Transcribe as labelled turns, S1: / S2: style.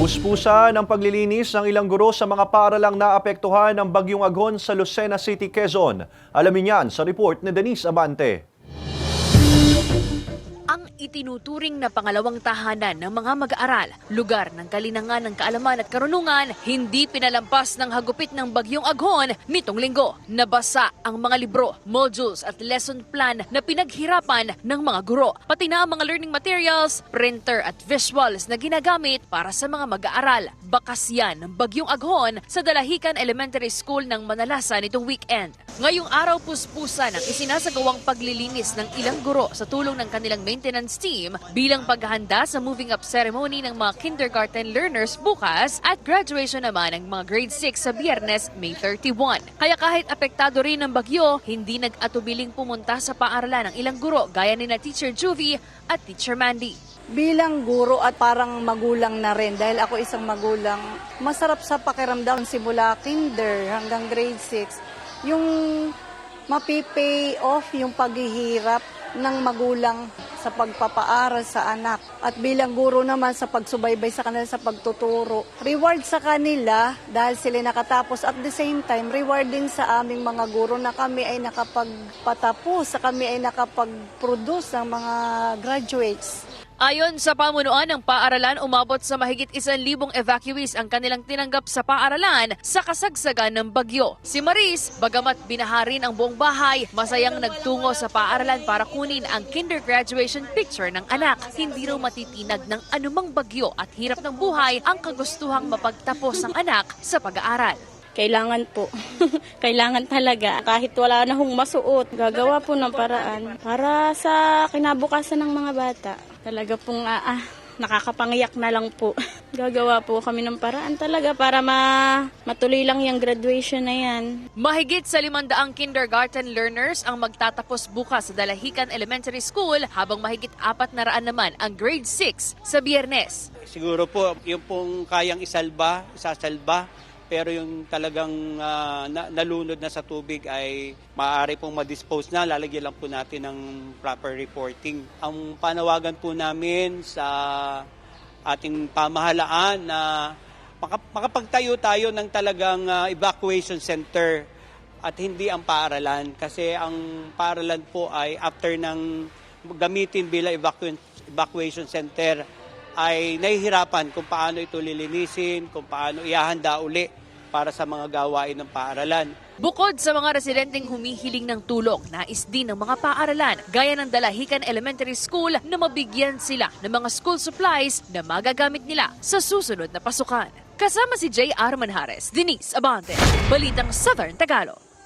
S1: Puspusa ng paglilinis ng ilang guro sa mga paaralang naapektuhan ng bagyong agon sa Lucena City, Quezon. Alamin yan sa report ni Denise Abante.
S2: Itinuturing na pangalawang tahanan ng mga mag-aaral, lugar ng kalinangan ng kaalaman at karunungan, hindi pinalampas ng hagupit ng bagyong aghon nitong linggo. Nabasa ang mga libro, modules at lesson plan na pinaghirapan ng mga guro, pati na ang mga learning materials, printer at visuals na ginagamit para sa mga mag-aaral. Bakas yan ng bagyong aghon sa Dalahican Elementary School ng Manalasan nitong weekend. Ngayong araw puspusan ang isinasagawang paglilinis ng ilang guro sa tulong ng kanilang maintenance team bilang paghahanda sa moving up ceremony ng mga kindergarten learners bukas at graduation naman ng mga grade 6 sa biyernes, May 31. Kaya kahit apektado rin ng bagyo, hindi nag-atubiling pumunta sa paaralan ng ilang guro gaya ni Teacher Juvie at Teacher Mandy.
S3: bilang guro at parang magulang na rin dahil ako isang magulang masarap sa pakiramdam simula kinder hanggang grade 6 yung mapipay off yung paghihirap ng magulang sa pagpapaaral sa anak. At bilang guro naman sa pagsubaybay sa kanila sa pagtuturo reward sa kanila dahil sila nakatapos. At the same time rewarding sa aming mga guro na kami ay nakapagpatapos sa kami ay nakapag-produce ng mga graduates
S2: Ayon sa pamunuan ng paaralan, umabot sa mahigit isang libong evacuees ang kanilang tinanggap sa paaralan sa kasagsagan ng bagyo. Si Maris, bagamat binaharin ang buong bahay, masayang nagtungo sa paaralan para kunin ang kinder graduation picture ng anak. Hindi raw matitinag ng anumang bagyo at hirap ng buhay ang kagustuhang mapagtapos ng anak sa pag-aaral.
S4: Kailangan po. Kailangan talaga. Kahit wala na hong masuot, gagawa po ng paraan para sa kinabukasan ng mga bata. Talaga pong ah, ah, nakakapangiyak na lang po. Gagawa po kami ng paraan talaga para ma matuloy lang yung graduation na yan.
S2: Mahigit sa limandaang kindergarten learners ang magtatapos bukas sa Dalahican Elementary School habang mahigit apat na raan naman ang grade 6 sa biyernes.
S5: Siguro po, yung pong kayang isalba, isasalba, pero yung talagang ah, na- nalunod na sa tubig ay maaari pong ma-dispose na, lalagyan lang po natin ng proper reporting. Ang panawagan po namin sa ating pamahalaan na maka- makapagtayo tayo ng talagang ah, evacuation center at hindi ang paaralan kasi ang paaralan po ay after ng gamitin bilang evacuation center ay nahihirapan kung paano ito lilinisin, kung paano ihahanda uli para sa mga gawain ng paaralan.
S2: Bukod sa mga residenteng humihiling ng tulong, nais din ng mga paaralan gaya ng Dalahican Elementary School na mabigyan sila ng mga school supplies na magagamit nila sa susunod na pasukan. Kasama si J.R. Manhares, Denise Abante, Balitang Southern Tagalog.